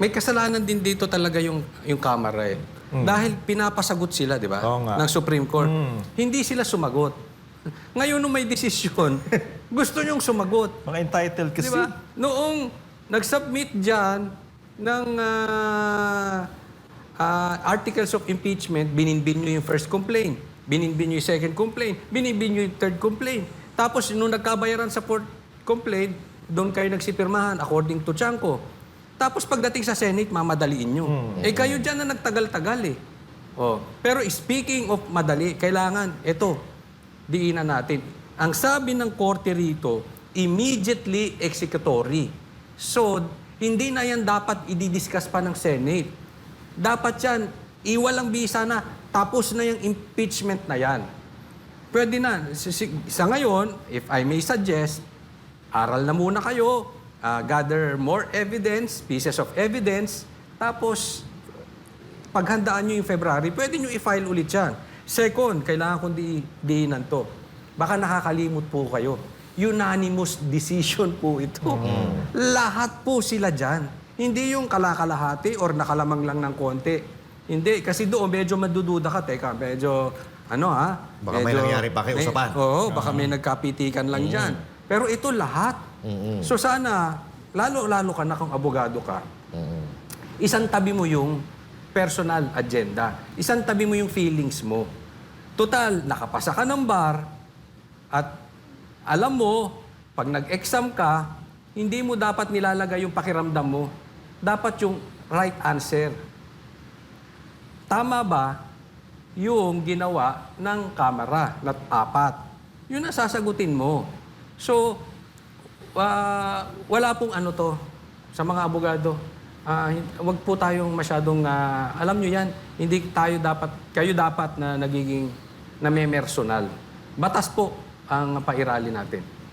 may kasalanan din dito talaga yung yung Kamara eh. Dahil pinapasagot sila, di ba? Oo nga. Ng Supreme Court. Mm. Hindi sila sumagot. Ngayon nung may desisyon, gusto nyong sumagot. Mga entitled Di kasi. ba? Noong nag-submit dyan ng ah, ah, articles of impeachment, bininbin nyo yung first complaint, bininbin nyo yung second complaint, bininbin nyo yung third complaint. Tapos nung nagkabayaran sa fourth complaint, doon kayo nagsipirmahan according to Chanko. Tapos pagdating sa Senate, mamadaliin nyo. Eh kayo dyan na nagtagal-tagal eh. Oh. Pero speaking of madali, kailangan, ito, diinan natin. Ang sabi ng korte rito, immediately executory. So, hindi na yan dapat i-discuss pa ng Senate. Dapat yan, iwalang bisa na, tapos na yung impeachment na yan. Pwede na. Sa ngayon, if I may suggest, aral na muna kayo, ah, gather more evidence, pieces of evidence, tapos paghandaan nyo yung February, pwede nyo i-file ulit yan. Second, kailangan kong di diinan to. Baka nakakalimot po kayo. Unanimous decision po ito. Lahat po sila dyan. Hindi yung kalakalahati or nakalamang lang ng konti. Hindi, kasi doon medyo madududa ka. Teka, medyo, ano ha? Baka may nangyari pa kayo may- usapan. Oo, baka may nagkapitikan lang dyan. Pero ito lahat. So sana, lalo-lalo ka na kung abogado ka, isang tabi mo yung personal agenda. Isang tabi mo yung feelings mo. Total, nakapasa ka ng bar at alam mo, pag nag-exam ka, hindi mo dapat nilalagay yung pakiramdam mo. Dapat yung right answer. Tama ba yung ginawa ng kamera na apat? Yun ang sasagutin mo. So, ah, wala pong ano to sa mga abogado. Hin- wag po tayong masyadong, ah, alam nyo yan, hindi tayo dapat, kayo dapat na nagiging namemersonal. Batas po ang pairali natin.